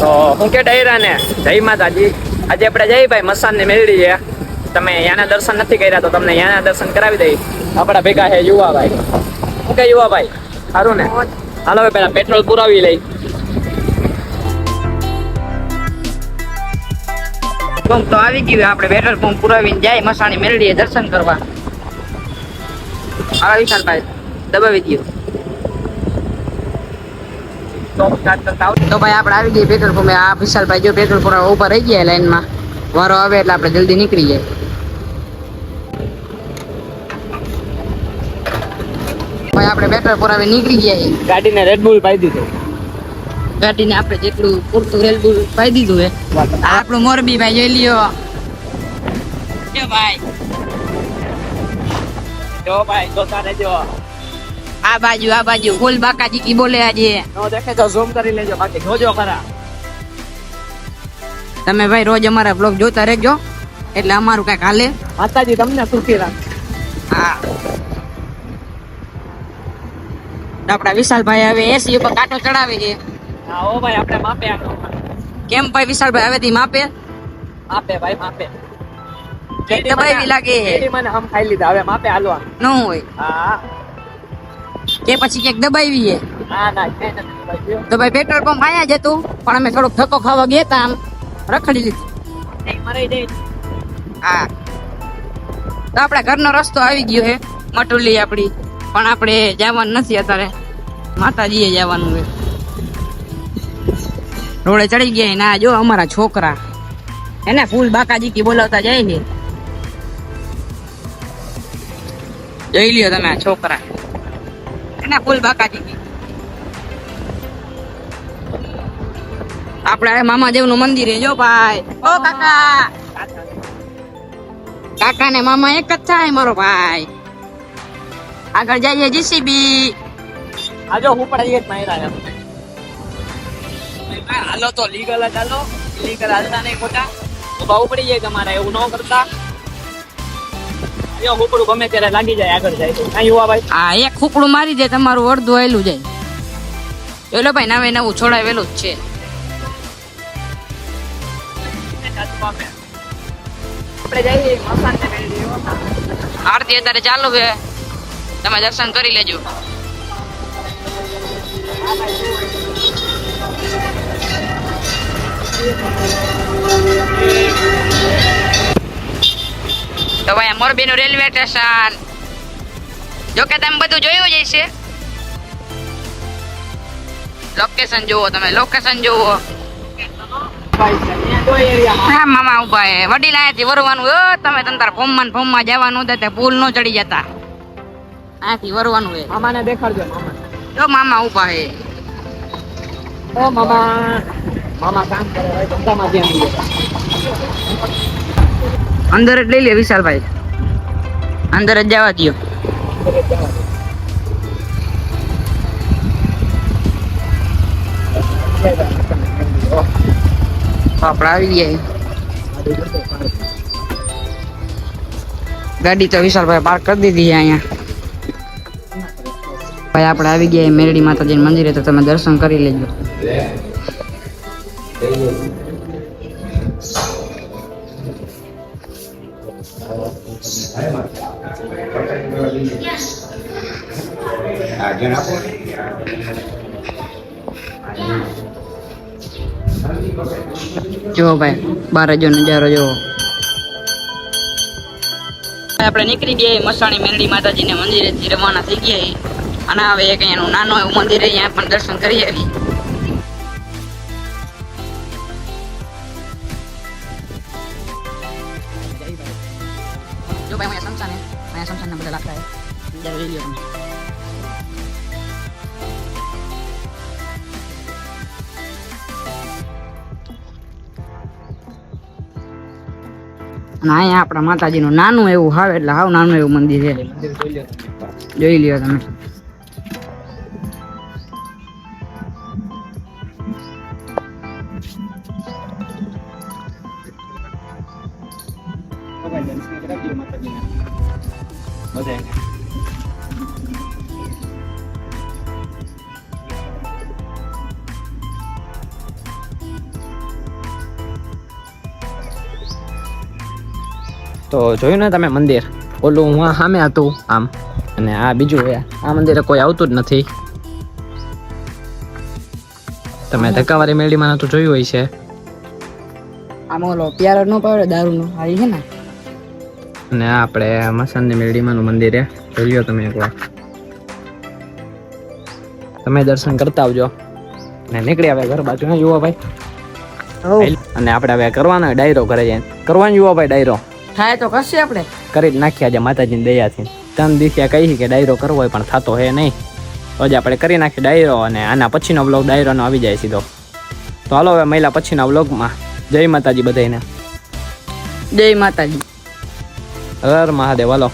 તો હું કે ને જય માતાજી. આજે આપણે જયભાઈ ભાઈ મસાન ને મેળવી છે. તમે યાના દર્શન નથી કર્યા તો તમને યાના દર્શન કરાવી દઈ. આપણા ભેગા છે યુવા ભાઈ શું કે યુવા ભાઈ સારું ને? હાલો હવે પેલા પેટ્રોલ પુરાવી લઈ. પંપ તો આવી ગયું આપણે પેટ્રોલ પંપ પુરાવીને જાય મસાણી મેળવીએ, દર્શન કરવા. આ વિશાલભાઈ, દબાવી દો તો ભાઈ આપણે આવી ગઈ પેટ્રોલ પંપે આ વિશાલભાઈ જો પેટ્રોલ પંપ ઉપર રહી ગયા લાઈનમાં વારો આવે એટલે આપણે જલ્દી નીકળી જાય. ભાઈ આપણે પેટ્રોલ પુરાવી નીકળી ગયા ગાડીને રેડબુલ પાઈ દીધું. ગાડીને આપણે જેટલું પૂરતું રેડબુલ પાઈ દીધું હે. આપણું મોરબી ભાઈ જોઈ લ્યો. જો ભાઈ. જો ભાઈ જોતા રહેજો આ બાજુ આ બાજુ ફૂલ બાકાજી કી બોલે આજે? નો દેખે તો ઝૂમ કરી લેજો બાકી જોજો ખરા. તમે ભાઈ રોજ અમારા બ્લોગ જોતા રહેજો. એટલે અમારું કંઈક હાલે. માતાજી તમને સુખી રાખ. હા. આપડા વિશાલભાઈ હવે એસી ઉપર કાંટો ચડાવે છે. હા ઓ ભાઈ આપણે માપે કેમ ભાઈ વિશાલભાઈ હવે થી માપે? માપે ભાઈ માપે. કંઈક દબાવી લાગે. મને હમ ખાઈ લીધા. હવે માપે હાલવા. ન હોય. હા. કે પછી ક્યાંક દબાવીએ? તો ભાઈ પેટ્રોલ પંપ આયા જ હતું પણ અમે થોડોક ધક્કો ખાવા ગયા તા આમ. રખડી લીધું. હા. તો આપણા ઘરનો રસ્તો આવી ગયો છે મટુલી આપણી. પણ આપણે જવાનું નથી અત્યારે. માતાજીએ જવાનું છે રોડે ચડી ગયા ના જો અમારા છોકરા. એને ફૂલ બાકાજી કી બોલાવતા જાય ને જોઈ લ્યો તમે છોકરા. એને ફૂલ બાકાજી આપડા મામા દેવનું મંદિર જો ભાઈ. ઓ કાકા. કાકા ને મામા એક જ થાય મારો ભાઈ. આગળ જઈએ જીસીબી આજો હું પણ એક માયરા હાલો તો લીગલ જ હાલો. લીગલ હાલતા નહીં ખોટા. બહુ પડી જાય તમારે એવું ન કરતા. જો ગમે ત્યારે લાગી જાય આગળ જાય તો. કાંઈ હોવા ભાઈ હા એક ખુકડું મારી જાય તમારું અડધું આયલું જાય. ચલો ભાઈ નવે નવું છોડાવેલું જ છે. આરતી અત્યારે ચાલુ છે. તમે દર્શન કરી લેજો. તો ભાઈ મોરબીનું રેલવે સ્ટેશન. જો કે તમે બધું જોયું જ છે લોકેશન જુઓ તમે લોકેશન જુઓ. હા મામા ઊભા હે. વડીલ અહીંયાથી વરવાનું. હો તમે તમ તાર ફોમમાં ફોમમાં જવાનું હતા પુલ ચડી જતા. અહીંયાથી વરવાનું હે. મામાને દેખાડજો મામા. જો મામા ઊભા હે. ઓ મામા. મામા કામ કરે ધંધામાં ધ્યાન દે. અંદર જ લઈ લે વિશાલભાઈ. અંદર જ જવા દો આપણે આવી ગયા ગાડી તો વિશાલભાઈ પાર્ક કરી દીધી અહીંયા. ભાઈ આપણે આવી ગયા મેરડી માતાજી મંદિરે તો તમે દર્શન કરી લેજો. આપો જો ભાઈ બાર જો નજારો જોવો આપણે નીકળી ગયા મસાણી મેરડી માતાજીને મંદિરેથી રવાના થઈ ગયા અને હવે એક અહીંયાનું નાનું એવું મંદિર અહીંયા પણ દર્શન કરી આવી. હે જરા જોઈ લ્યો તમે અને અહીંયા આપણા માતાજીનું નાનું એવું હાવ એટલે હાવ નાનું એવું મંદિર છે મંદિર જોઈ લો તમે. જોઈ લ્યો તમે બધાય તો જોયું ને તમે મંદિર? ઓલું હું સામે હતું આમ. અને આ બીજું આ મંદિરે કોઈ આવતું જ નથી. તમે ધક્કાવાળી મેળીમાં તો જોયું હોય છે? આમાં ઓલો પ્યારો ન પડે દારૂનો? આ છે ને? અને આપણે મસાનની મેળીમાંનું મંદિર છે જોઈ લ્યો તમે એકવાર. તમે દર્શન કરતા આવજો. ને નીકળી આવે ઘર બાજુ ને યુવા ભાઈ અને આપણે હવે કરવાનો ડાયરો ઘરે જઈને. કરવાનો યુવા ભાઈ ડાયરો. થાય તો કરશે આપણે. કરી જ નાખ્યા છે માતાજીની દયાથી. ત્રણ દિવસે કહી કે ડાયરો કરવો હોય પણ થતો હે નહીં. તો જ આપણે કરી નાખીએ ડાયરો અને આના પછીનો બ્લોગ ડાયરોનો આવી જાય સીધો. તો હાલો હવે મહિલા પછીના બ્લોગમાં જય માતાજી બધાને જય માતાજી. હર મહાદેવ હાલો.